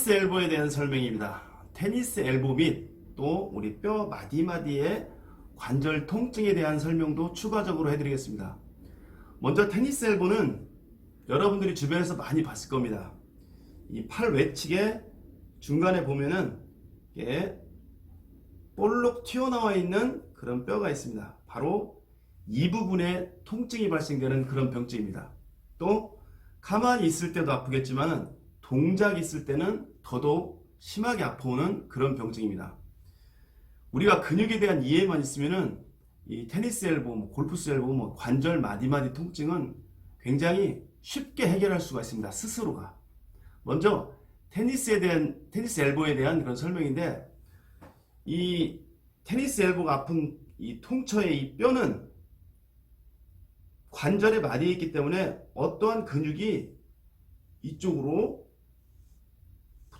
테니스 엘보에 대한 설명입니다. 테니스 엘보 및 또 우리 뼈 마디마디의 관절 통증에 대한 설명도 추가적으로 해드리겠습니다. 먼저 테니스 엘보는 여러분들이 주변에서 많이 봤을 겁니다. 이 팔 외측에 중간에 보면은 이게 볼록 튀어나와 있는 그런 뼈가 있습니다. 바로 이 부분에 통증이 발생되는 그런 병증입니다. 또 가만히 있을 때도 아프겠지만 동작 있을 때는 더더욱 심하게 아파오는 그런 병증입니다. 우리가 근육에 대한 이해만 있으면은 이 테니스 엘보, 뭐 골프스 엘보, 뭐 관절 마디마디 통증은 굉장히 쉽게 해결할 수가 있습니다. 스스로가. 먼저 테니스에 대한 테니스 엘보에 대한 그런 설명인데 이 테니스 엘보가 아픈 이 통처의 이 뼈는 관절에 마디에 있기 때문에 어떠한 근육이 이쪽으로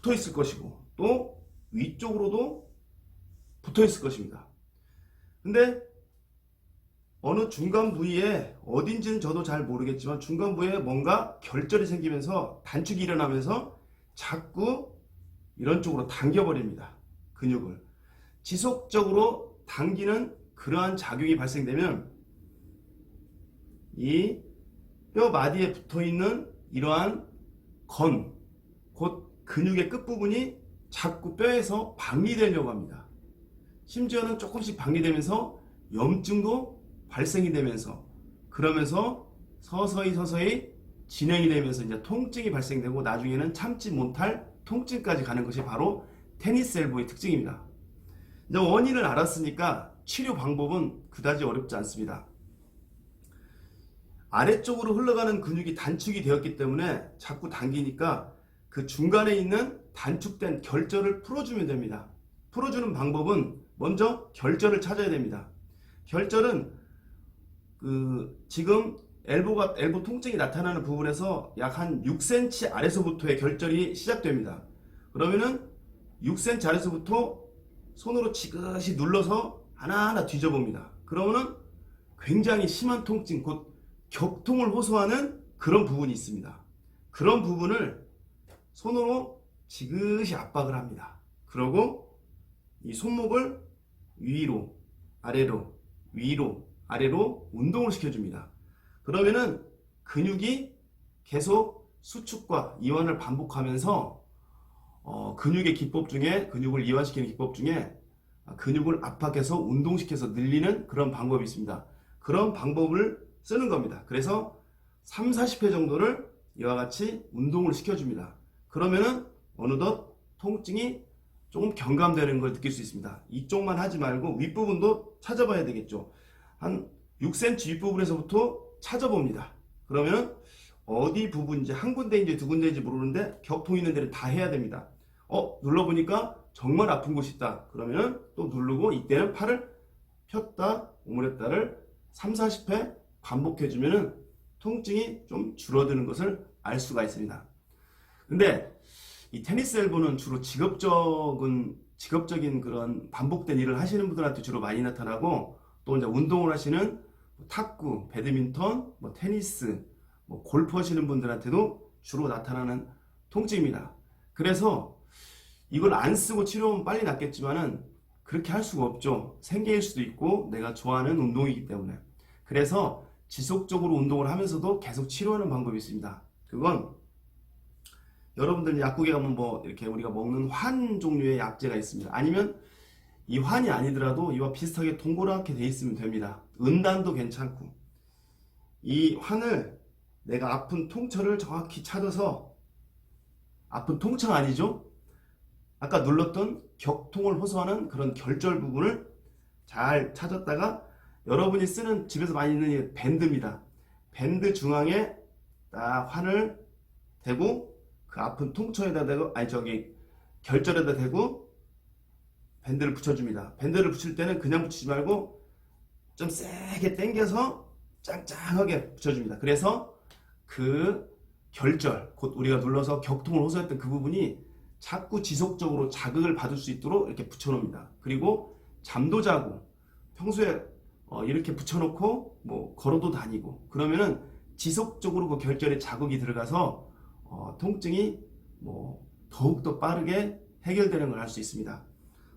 붙어 있을 것이고 또 위쪽으로도 붙어 있을 것입니다. 근데 어느 중간 부위에 어딘지는 저도 잘 모르겠지만 중간 부위에 뭔가 결절이 생기면서 단축이 일어나면서 자꾸 이런 쪽으로 당겨버립니다. 근육을. 지속적으로 당기는 그러한 작용이 발생되면 이 뼈 마디에 붙어 있는 이러한 건, 곧 근육의 끝부분이 자꾸 뼈에서 박리되려고 합니다. 심지어는 조금씩 방해되면서 염증도 발생이 되면서 그러면서 서서히 서서히 진행이 되면서 이제 통증이 발생되고 나중에는 참지 못할 통증까지 가는 것이 바로 테니스 엘보의 특징입니다. 이제 원인을 알았으니까 치료 방법은 그다지 어렵지 않습니다. 아래쪽으로 흘러가는 근육이 단축이 되었기 때문에 자꾸 당기니까 그 중간에 있는 단축된 결절을 풀어주면 됩니다. 풀어주는 방법은 먼저 결절을 찾아야 됩니다. 결절은 그 지금 엘보가 엘보 통증이 나타나는 부분에서 약 한 6cm 아래서부터의 결절이 시작됩니다. 그러면은 6cm 아래서부터 손으로 지그시 눌러서 하나하나 뒤져봅니다. 그러면은 굉장히 심한 통증, 곧 격통을 호소하는 그런 부분이 있습니다. 그런 부분을 손으로 지그시 압박을 합니다. 그러고 이 손목을 위로, 아래로, 위로, 아래로 운동을 시켜줍니다. 그러면은 근육이 계속 수축과 이완을 반복하면서 어, 근육의 기법 중에 근육을 이완시키는 기법 중에 근육을 압박해서 운동시켜서 늘리는 그런 방법이 있습니다. 그런 방법을 쓰는 겁니다. 그래서 3, 40회 정도를 이와 같이 운동을 시켜줍니다. 그러면은 어느덧 통증이 조금 경감되는 걸 느낄 수 있습니다. 이쪽만 하지 말고 윗부분도 찾아봐야 되겠죠. 한 6cm 윗부분에서부터 찾아봅니다. 그러면 어디 부분인지 한 군데인지 두 군데인지 모르는데 격통 있는 데를 다 해야 됩니다. 어 눌러보니까 정말 아픈 곳이 있다. 그러면 또 누르고 이때는 팔을 폈다 오므렸다를 3, 40회 반복해주면 통증이 좀 줄어드는 것을 알 수가 있습니다. 근데 이 테니스 엘보는 주로 직업적인 직업적인 그런 반복된 일을 하시는 분들한테 주로 많이 나타나고 또 이제 운동을 하시는 뭐 탁구, 배드민턴, 뭐 테니스, 뭐 골프 하시는 분들한테도 주로 나타나는 통증입니다. 그래서 이걸 안 쓰고 치료하면 빨리 낫겠지만은 그렇게 할 수가 없죠. 생계일 수도 있고 내가 좋아하는 운동이기 때문에. 그래서 지속적으로 운동을 하면서도 계속 치료하는 방법이 있습니다. 그건 여러분들 약국에 가면 뭐 이렇게 우리가 먹는 환 종류의 약제가 있습니다. 아니면 이 환이 아니더라도 이와 비슷하게 동그랗게 돼 있으면 됩니다. 은단도 괜찮고 이 환을 내가 아픈 통처를 정확히 찾아서 아픈 통처 아니죠? 아까 눌렀던 격통을 호소하는 그런 결절 부분을 잘 찾았다가 여러분이 쓰는 집에서 많이 있는 이 밴드입니다. 밴드 중앙에 딱 환을 대고 그 아픈 통처에다 대고 아니 저기 결절에다 대고 밴드를 붙여줍니다. 밴드를 붙일 때는 그냥 붙이지 말고 좀 세게 당겨서 짱짱하게 붙여줍니다. 그래서 그 결절, 곧 우리가 눌러서 격통을 호소했던 그 부분이 자꾸 지속적으로 자극을 받을 수 있도록 이렇게 붙여놓습니다. 그리고 잠도 자고 평소에 어, 이렇게 붙여놓고 뭐 걸어도 다니고 그러면은 지속적으로 그 결절에 자극이 들어가서 어, 통증이 뭐 더욱더 빠르게 해결되는 걸할수 있습니다.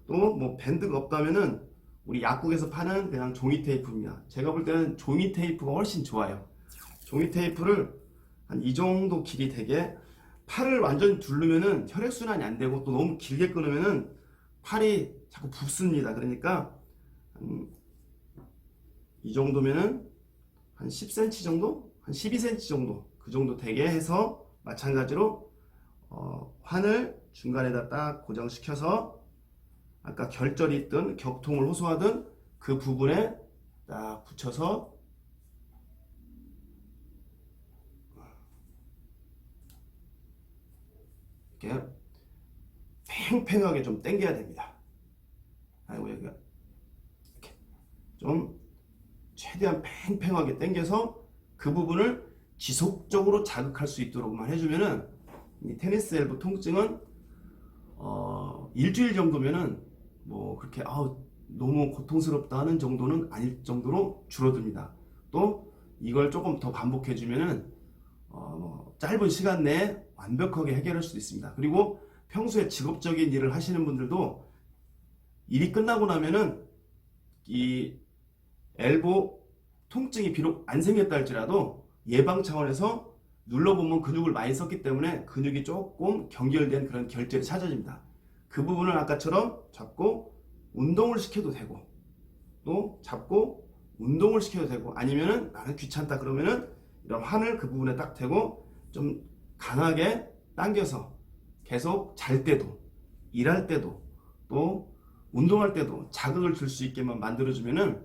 또 뭐 밴드가 없다면은 우리 약국에서 파는 그냥 종이 테이프입니다. 제가 볼 때는 종이 테이프가 훨씬 좋아요. 종이 테이프를 한 이 정도 길이 되게 팔을 완전 두르면은 혈액순환이 안 되고 또 너무 길게 끊으면은 팔이 자꾸 붓습니다. 그러니까 한이 정도면은 한 10cm 정도? 한 12cm 정도 그 정도 되게 해서 마찬가지로 어, 환을 중간에다 딱 고정시켜서 아까 결절이 있던 격통을 호소하던 그 부분에 딱 붙여서 이렇게 팽팽하게 좀 당겨야 됩니다. 아이고 여기가 이렇게 좀 최대한 팽팽하게 당겨서 그 부분을 지속적으로 자극할 수 있도록만 해주면은 이 테니스 엘보 통증은 어, 일주일 정도면은 뭐 그렇게 아우 너무 고통스럽다 하는 정도는 아닐 정도로 줄어듭니다. 또 이걸 조금 더 반복해 주면은 어, 짧은 시간 내에 완벽하게 해결할 수도 있습니다. 그리고 평소에 직업적인 일을 하시는 분들도 일이 끝나고 나면은 이 엘보 통증이 비록 안 생겼다 할지라도 예방 차원에서 눌러보면 근육을 많이 썼기 때문에 근육이 조금 경결된 그런 결절이 찾아집니다. 그 부분을 아까처럼 잡고 운동을 시켜도 되고 또 잡고 운동을 시켜도 되고 아니면은 나는 귀찮다 그러면은 이런 환을 그 부분에 딱 대고 좀 강하게 당겨서 계속 잘 때도 일할 때도 또 운동할 때도 자극을 줄 수 있게만 만들어주면은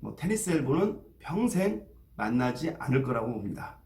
뭐 테니스 엘보는 평생 만나지 않을 거라고 봅니다.